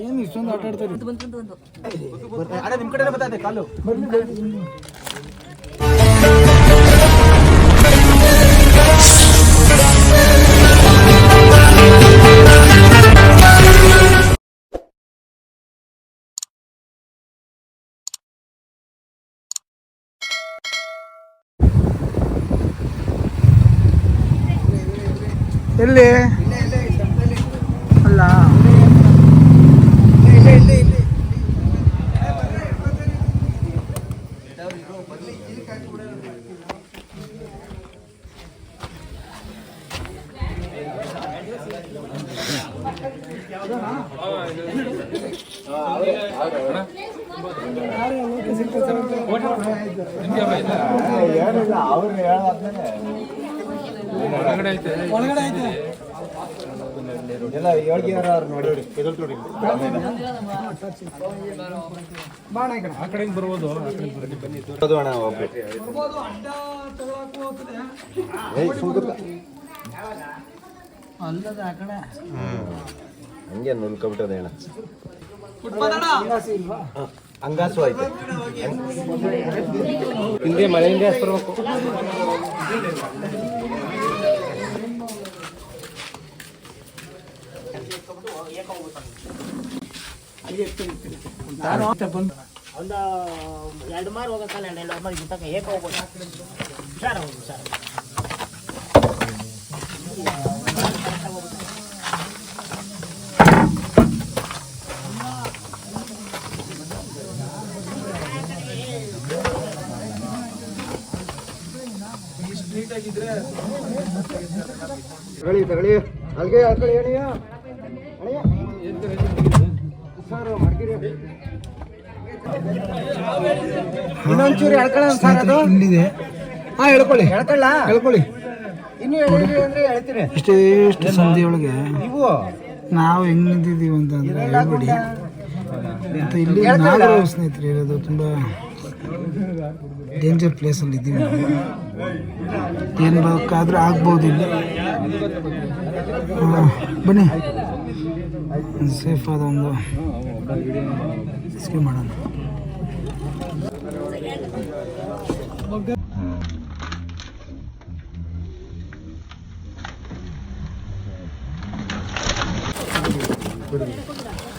ಏನು ಇಷ್ಟೊಂದು ಆಟ ಆಡ್ತಾರೆ ಅಣ್ಣ ನಿಮ್ಮ ಕಡೆ ಬರ್ತದೆ ಕಾಲು ಎಲ್ಲಿ? ಅಲ್ಲ. ಏನಿಲ್ಲ ಐತೆ ಎಲ್ಲ ನೋಡಿ ಬಾಣ ಆ ಕಡೆ ಬರ್ಬೋದು, ಅಡ್ಡ. ಏಯ್ ಸುಮ್ನೆ ಅಲ್ಲದ ಆ ಕಡೆ ಹಂಗೆ ನುಲ್ಕೊಬಿಟ್ಟದೆ ಅಣ್ಣ. ಹಂಗಾಸು ಆಯ್ತು. ಹಿಂದೆ ಮಳೆಯಿಂದ ಬರ್ಬೇಕು ಒಂದು ಎರಡು ಮಾರು ಹೋಗಕ್ಕಲ್ಲ ಎರಡು ಮಾರು ಗುಟ್ಟಕ್ಕೆ ಏಕ ಹೋಗ್ಬೋದು. ಹುಷಾರ ಹೋಗಿ ಹುಷಾರ ತಗೊಳ್ಳಿ ಅಲ್ಲಿಗೆ ಸರ್ ಮಡ್ಗಿರಿ. ಇನ್ನೊಂಚೂರು ಎಳ್ಕೊಳ್ಳೋಣ ಸರ್ ಅದು. ಇಲ್ಲಿದೆ ಹಾ ಹೇಳ್ಕೊಳ್ಳಿ ಹೇಳ್ಕೊಳ್ಳ ಹೇಳ್ಕೊಳ್ಳಿ ಇನ್ನು ಎಳಿ ಅಂದ್ರೆ ಹೇಳ್ತೀನಿ ಇಷ್ಟೇ ಇಷ್ಟು ಸಂಧಿಯೊಳಗೆ ನೀವು? ನಾವು ಹೆಂಗ್ ನಿಂತಿದ್ದೀವಿ ಅಂತ ಅಂದ್ರೆ ಹೇಳ್ಬಿಡಿ. ಮತ್ತು ಇಲ್ಲಿ ನಾಗರ ಸ್ನೇಹಿತರೆ ಇರೋದು ತುಂಬ ಡೇಂಜರ್ ಪ್ಲೇಸಲ್ಲಿ ಇದ್ದೀವಿ ಏನು ಬೇಕಾದರೂ ಆಗ್ಬೋದು ಬನ್ನಿ. ಸೇಫ್ ಆದ ಒಂದು ಸ್ಕೀಮ್ ಮಾಡೋಣ. ಆಗಲ್ಲ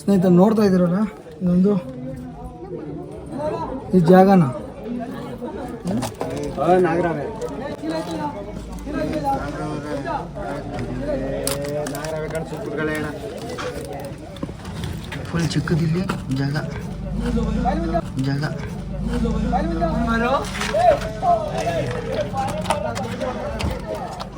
ಸ್ನೇಹಿತ ನೋಡ್ತಾ ಇದ್ದೀರಲ್ಲ? ಇನ್ನೊಂದು ಈ ಜಾಗನ? ಫುಲ್ ಚಿಕ್ಕದಿಲ್ಲಿ ಜಾಗ. ಜಾಗ.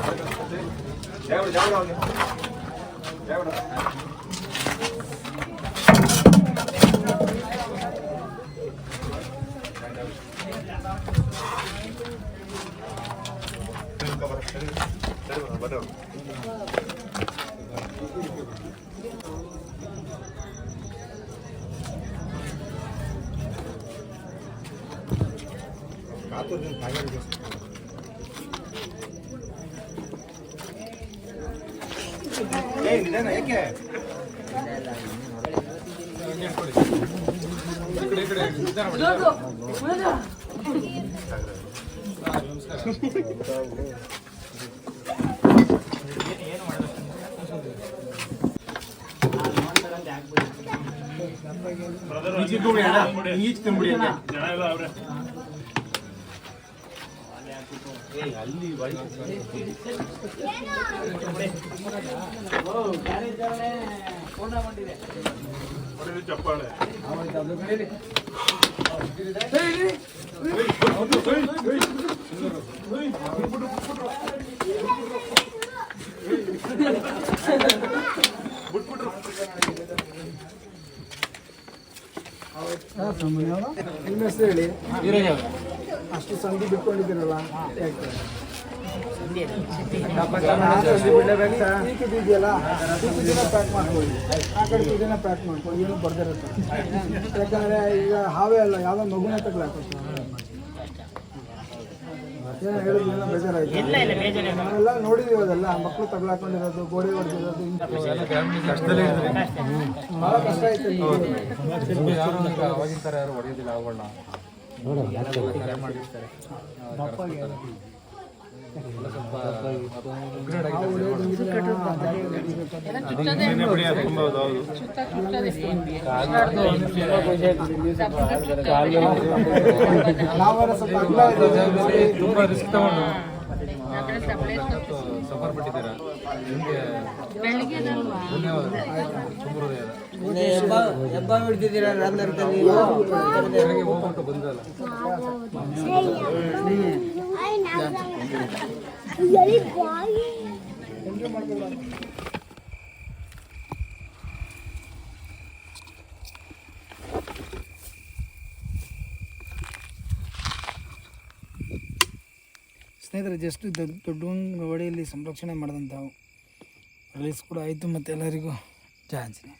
내가 그래, 내가 그래. 내가 그래. 앞으로 좀 다가리겠습니다. ಈಜ್ ತಿನ್ಬಿಡಿ ಜನ ಎಲ್ಲ ಅವ್ರೆ. ನಿಮ್ಮ ಹೆಸರು ಹೇಳಿ ಅಷ್ಟು ಸಂಧಿ ಬಿಟ್ಕೊಂಡಿದ್ದೀರಲ್ಲ? ಯಾಕೆ? ಟೀಕ್ ಇದೆಯಲ್ಲ ಇದನ್ನ ಪ್ಯಾಕ್ ಮಾಡ್ಕೊಳ್ಳಿ. ಆ ಕಡೆ ಇದನ್ನ ಪ್ಯಾಕ್ ಮಾಡ್ಕೊಳ್ಳಿ. ಏನು ಬರ್ದಿರುತ್ತೆ. ಯಾಕಂದ್ರೆ ಈಗ ಹಾವೇ ಅಲ್ಲ. ಯಾವುದೋ ಮಗುನ ತಗೊಳಕ್ಕೆ ಏನೋ ಹೇಳಿದ್ರು? ಏನೋ ಬೇಜಾರಾಯ್ತು. ಇಲ್ಲ ಇಲ್ಲ ಬೇಜಾರಿಲ್ಲ. ನಾವೆಲ್ಲ ನೋಡಿದೀವಿ ಅದೆಲ್ಲ. ಮಕ್ಕಳು ತಗೊಳಕೊಂಡಿರೋದು ಗೋಡೆ ಹೊಡೆದಿರೋದು ಬಹಳ ಕಷ್ಟ ಆಯ್ತು ತುಂಬಾ ರಿಸ್ಕ್ ತಗೊಂಡು ಸಫರ್ ಪಟ್ಟಿದ್ದೀರಾ ನಿಮಗೆ ಧನ್ಯವಾದ ಶುಭ ಬೆಳಗ್ಗೆ ಸ್ನೇಹಿತರೆ ಜಸ್ಟ್ ದೊಡ್ಡ ಹೊಡೆಯಲ್ಲಿ ಸಂರಕ್ಷಣೆ ಮಾಡಿದಂಥವು. ರಿಲೀಸ್ ಕೂಡ ಆಯಿತು ಮತ್ತು ಎಲ್ಲರಿಗೂ. ಜಯ ಆಂಜನೇಯ